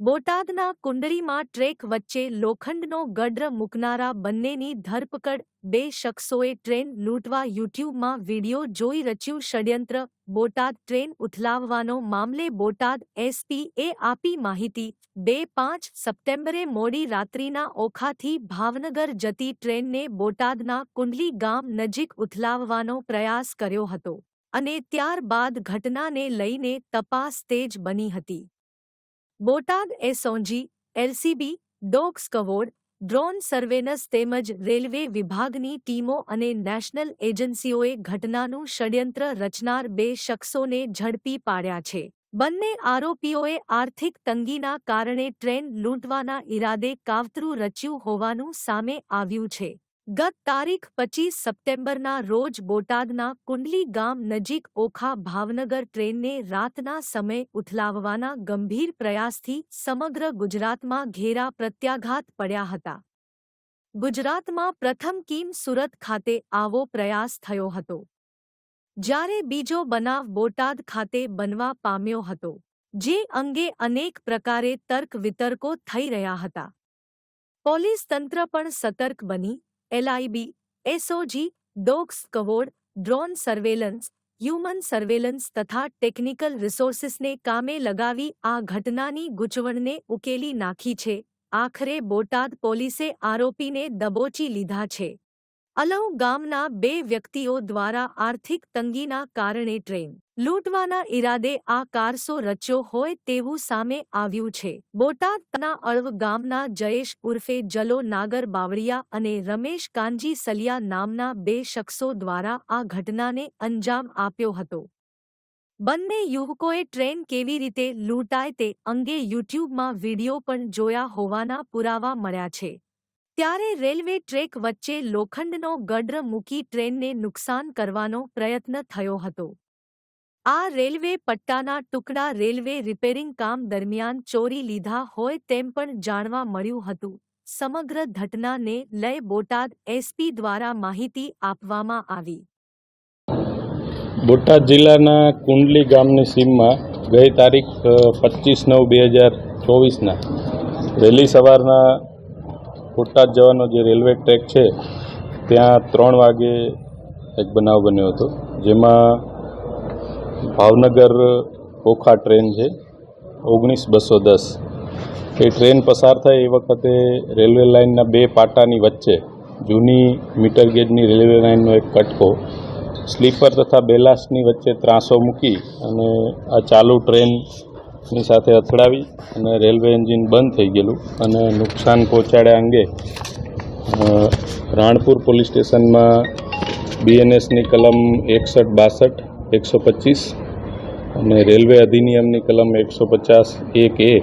બોટાદના કુંડળીમાં ટ્રેક વચ્ચે લોખંડનો ગડ્ર મૂકનારા બંનેની ધરપકડ, બે શખ્સોએ ટ્રેન લૂંટવા યુટ્યુબમાં વિડિયો જોઈ રચ્યું ષડયંત્ર, બોટાદ ટ્રેન ઉથલાવવાનો મામલે બોટાદ એસપીએ આપી માહિતી, બે પાંચ સપ્ટેમ્બરે મોડી રાત્રિના ઓખાથી ભાવનગર જતી ટ્રેનને બોટાદના કુંડલી ગામ નજીક ઉથલાવવાનો પ્રયાસ કર્યો હતો અને ત્યારબાદ ઘટનાને લઈને તપાસ તેજ બની હતી. Botad SOG LCB dog squad drone surveillance તેમજ રેલવે વિભાગની ટીમો અને નેશનલ એજન્સીઓએ ઘટનાનું ષડયંત્ર રચનાર બે શખ્સોને ઝડપી પાડ્યા છે. બંને આરોપીઓએ આર્થિક તંગીના કારણે ટ્રેન લૂંટવાના ઈરાદે કાવતરું રચ્યું હોવાનું સામે આવ્યું છે. ગત તારીખ પચીસ સપ્ટેમ્બરના રોજ બોટાદના કુંડલી ગામ નજીક ઓખા ભાવનગર ટ્રેનને રાતના સમય ઉથલાવવાના ગંભીર પ્રયાસથી સમગ્ર ગુજરાતમાં ઘેરા પ્રત્યાઘાત પડ્યા હતા. ગુજરાતમાં પ્રથમ કીમ સુરત ખાતે આવો પ્રયાસ થયો હતો. જ્યારે બીજો બનાવ બોટાદ ખાતે બનવા પામ્યો હતો, જે અંગે અનેક પ્રકારે તર્ક વિતર્કો થઈ રહ્યા હતા. પોલીસ તંત્ર પણ સતર્ક બની LIB SOG dog squad drone surveillance human surveillance તથા ટેકનિકલ રિસોર્સિસને કામે લગાવી આ ઘટનાની ગૂંચવણને ઉકેલી નાખી છે. આખરે બોટાદ પોલીસે આરોપીને દબોચી લીધા છે. અલૌ ગામના બે વ્યક્તિઓ દ્વારા આર્થિક તંગીના કારણે ટ્રેન લૂંટવાના ઈરાદે આ કારસો રચ્યો હોય તેવું સામે આવ્યું છે. બોટાદના અળવ ગામના જયેશ ઉર્ફે જલો નાગર બાવળિયા અને રમેશ કાનજી સલિયા નામના બે શખ્સો દ્વારા આ ઘટનાને અંજામ આપ્યો હતો. બંને યુવકોએ ટ્રેન કેવી રીતે લૂંટાય તે અંગે યુટ્યુબમાં વિડિયો પણ જોયા હોવાના પુરાવા મળ્યા છે. ત્યારે રેલવે ટ્રેક વચ્ચે લોખંડનો ગડ્ર મૂકી ટ્રેનને નુકસાન કરવાનો પ્રયત્ન થયો હતો. આ રેલવે પટ્ટાના ટુકડા રેલવે રિપેરિંગ કામ દરમિયાન ચોરી લીધા હોય તેમ પણ જાણવા મળ્યું હતું. સમગ્ર ઘટનાને લઈ બોટાદ એસપી દ્વારા માહિતી આપવામાં આવી. બોટાદ જિલ્લાના કુંડલી ગામની સીમમાં ગઈ તારીખ પચીસ નવ બે હજાર ચોવીસના વહેલી સવારના બોટાદ જવાનો જે રેલવે ટ્રેક છે, ત્યાં ત્રણ વાગે એક બનાવ બન્યો હતો, જેમાં ભાવનગર ઓખા ટ્રેન છે, ઓગણીસ બસો દસ. એ ટ્રેન પસાર થાય એ વખતે રેલવે લાઇનના બે પાટાની વચ્ચે, જૂની મીટર ગેજની રેલવે લાઇનનો એક કટકો, સ્લીપર તથા બેલાસ્ટની વચ્ચે ત્રાસો મૂકી અને આ ચાલુ ટ્રેનની સાથે અથડાવી અને રેલવે એન્જિન બંધ થઈ ગયેલું અને નુકસાન પહોંચાડ્યા અંગે રાણપુર પોલીસ સ્ટેશનમાં બીએનએસની કલમ એકસઠ બાસઠ એકસો પચીસ અને રેલવે અધિનિયમની કલમ એકસો પચાસ એક એ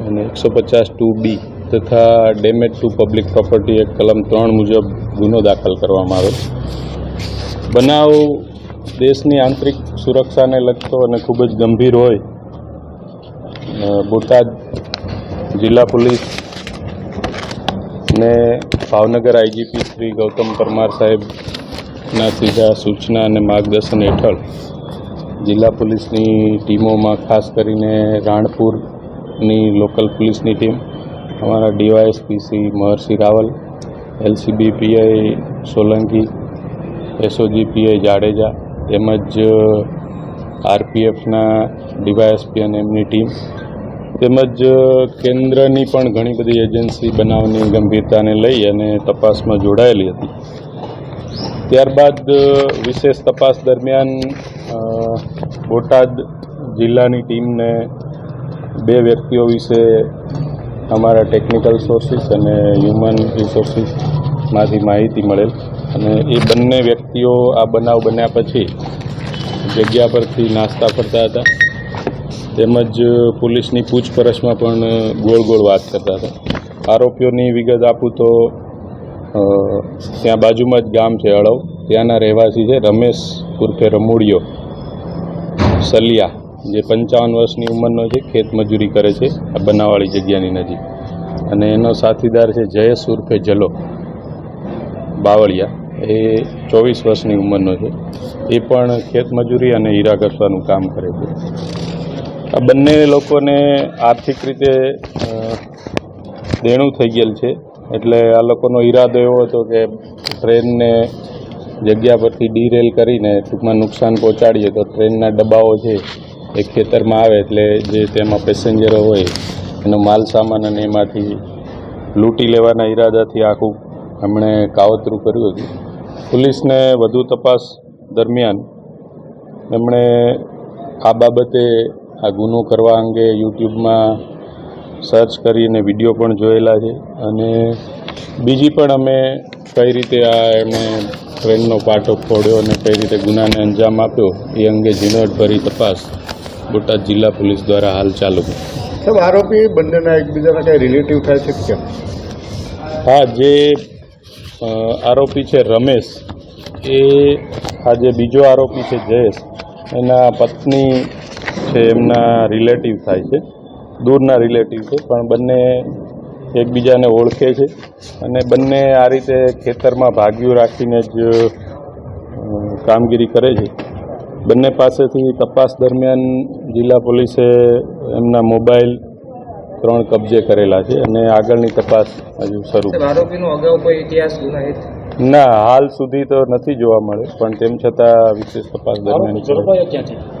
અને એકસો પચાસ ટુ બી તથા ડેમેજ ટુ પબ્લિક પ્રોપર્ટી એક કલમ ત્રણ મુજબ ગુનો દાખલ કરવામાં આવ્યો. બનાવ દેશની આંતરિક સુરક્ષાને લગતો અને ખૂબ જ ગંભીર હોય બોટાદ જિલ્લા પોલીસ ને ભાવનગર આઈજીપી શ્રી ગૌતમ પરમાર સાહેબના સીધા સૂચના અને માર્ગદર્શન હેઠળ જિલ્લા પોલીસની ટીમોમાં ખાસ કરીને રાણપુરની લોકલ પોલીસની ટીમ, અમારા DySP Shri Maharshi Raval, LCB PI Solanki, SOG PI Jadeja તેમજ આરપીએફના ડીવાયએસપી અને એમની ટીમ તેમજ કેન્દ્રની પણ ઘણી બધી એજન્સી બનાવની ગંભીરતાને લઈ અને તપાસમાં જોડાયેલી હતી. ત્યારબાદ વિશેષ તપાસ દરમિયાન બોટાદ જિલ્લાની ટીમને બે વ્યક્તિઓ વિશે અમારા ટેકનિકલ સોર્સિસ અને હ્યુમન રિસોર્સિસમાંથી માહિતી મળેલ અને એ બંને વ્યક્તિઓ આ બનાવ બન્યા પછી જગ્યા પરથી નાસ્તા ફરતા હતા. તેમજ, પોલીસની પૂછપરછમાં પણ ગોળ ગોળ વાત કરતા હતા. આરોપીઓની વિગત આપું તો ત્યાં બાજુમાં જ ગામ છે અળવ. ત્યાંના રહેવાસી છે રમેશ ઉર્ફે રમૂડિયો. સલિયા, જે પંચાવન વર્ષની ઉંમરનો છે, ખેત મજૂરી કરે છે, આ બનાવવાળી જગ્યાની નજીક. અને એનો સાથીદાર છે જયેશ ઉર્ફે જલો. બાવળિયા. એ ચોવીસ વર્ષની ઉંમરનો છે. એ પણ ખેત મજૂરી અને હીરા ઘસવાનું કામ કરે છે. આ બંને લોકોને આર્થિક રીતે દેણું થઈ ગયેલ છે. એટલે આ લોકોનો ઈરાદો એવો હતો કે ટ્રેનને જગ્યા પરથી ડીરેલ કરીને ટૂંકમાં નુકસાન પહોંચાડીએ તો ટ્રેનના ડબ્બાઓ છે એ ખેતરમાં આવે એટલે જે તેમાં પેસેન્જરો હોય એનો માલ સામાન અને એમાંથી લૂંટી લેવાના ઈરાદાથી આખું એમણે કાવતરું કર્યું હતું. પોલીસને વધુ તપાસ દરમિયાન એમણે આ બાબતે આ ગુનો કરવા અંગે યુટ્યુબમાં સર્ચ કરીને વીડિયો પણ જોયેલા છે અને બીજી પણ અમે કઈ રીતે આ એમણે ટ્રેનનો પાટો ફોડ્યો અને કઈ રીતે ગુનાને અંજામ આપ્યો એ અંગે ઝીણવટભરી તપાસ બોટાદ જિલ્લા પોલીસ દ્વારા હાલ ચાલુ સાહેબ આરોપી બંનેના એકબીજાના કંઈ રિલેટિવ થાય છે કેમ? હા જે આરોપી છે રમેશ એ આ જે બીજો આરોપી છે જયેશ. એના પત્ની છે એમના રિલેટિવ થાય છે. દૂરના રિલેટિવ છે પણ બંને એકબીજાને ઓળખે છે અને બંને આ રીતે ખેતરમાં ભાગ્યું રાખીને જ કામગીરી કરે છે. બંને પાસેથી તપાસ દરમિયાન જિલ્લા પોલીસે એમના મોબાઈલ ત્રણ કબજે કરેલા છે અને આગળની તપાસ હજુ શરૂ આરોપીનો અગાઉ કોઈ ઇતિહાસ ગુનાહિત ના હાલ સુધી તો નથી જોવા મળે પણ તેમ છતાં વિશેષ તપાસ દરમિયાન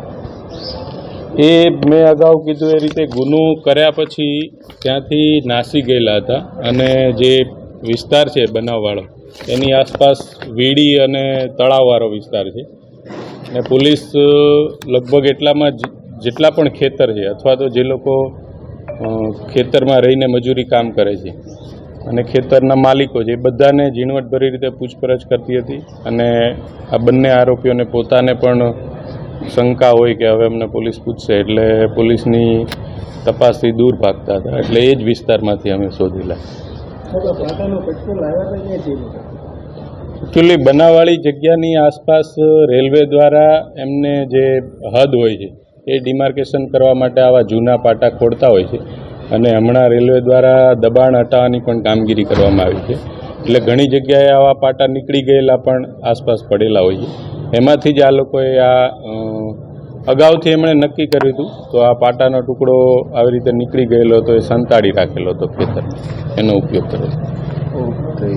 એ મેં અગાઉ કીધું એ રીતે ગુનો કર્યા પછી ત્યાંથી નાસી ગયેલા હતા અને જે વિસ્તાર છે બનાવવાળો, એની આસપાસ વીડી અને તળાવવાળો વિસ્તાર છે. અને પોલીસ લગભગ એટલામાં જેટલા પણ ખેતર છે, અથવા તો જે લોકો ખેતરમાં રહીને મજૂરી કામ કરે છે અને ખેતરના માલિકો છે, એ બધાને ઝીણવટભરી રીતે પૂછપરછ કરતી હતી અને આ બંને આરોપીઓને પોતાને પણ શંકા હોય કે હવે અમને પોલીસ પૂછશે એટલે પોલીસની તપાસથી દૂર ભાગતા હતા. એટલે એ જ વિસ્તારમાંથી અમે શોધેલા. એકચ્યુઅલી બનાવવાળી જગ્યાની આસપાસ રેલવે દ્વારા એમને જે હદ હોય છે એ ડિમાર્કેશન કરવા માટે આવા જૂના પાટા ખોડતા હોય છે અને હમણાં રેલવે દ્વારા દબાણ હટાવવાની પણ કામગીરી કરવામાં આવી છે. એટલે ઘણી જગ્યાએ આવા પાટા નીકળી ગયેલા પણ આસપાસ પડેલા હોય છે. એમાંથી જ આ લોકોએ આ અગાઉથી એમણે નક્કી કર્યું હતું તો આ પાટાનો ટુકડો આવી રીતે નીકળી ગયેલો હતો, એ સંતાડી રાખેલો હતો ખેતર એનો ઉપયોગ કરે ઓકે.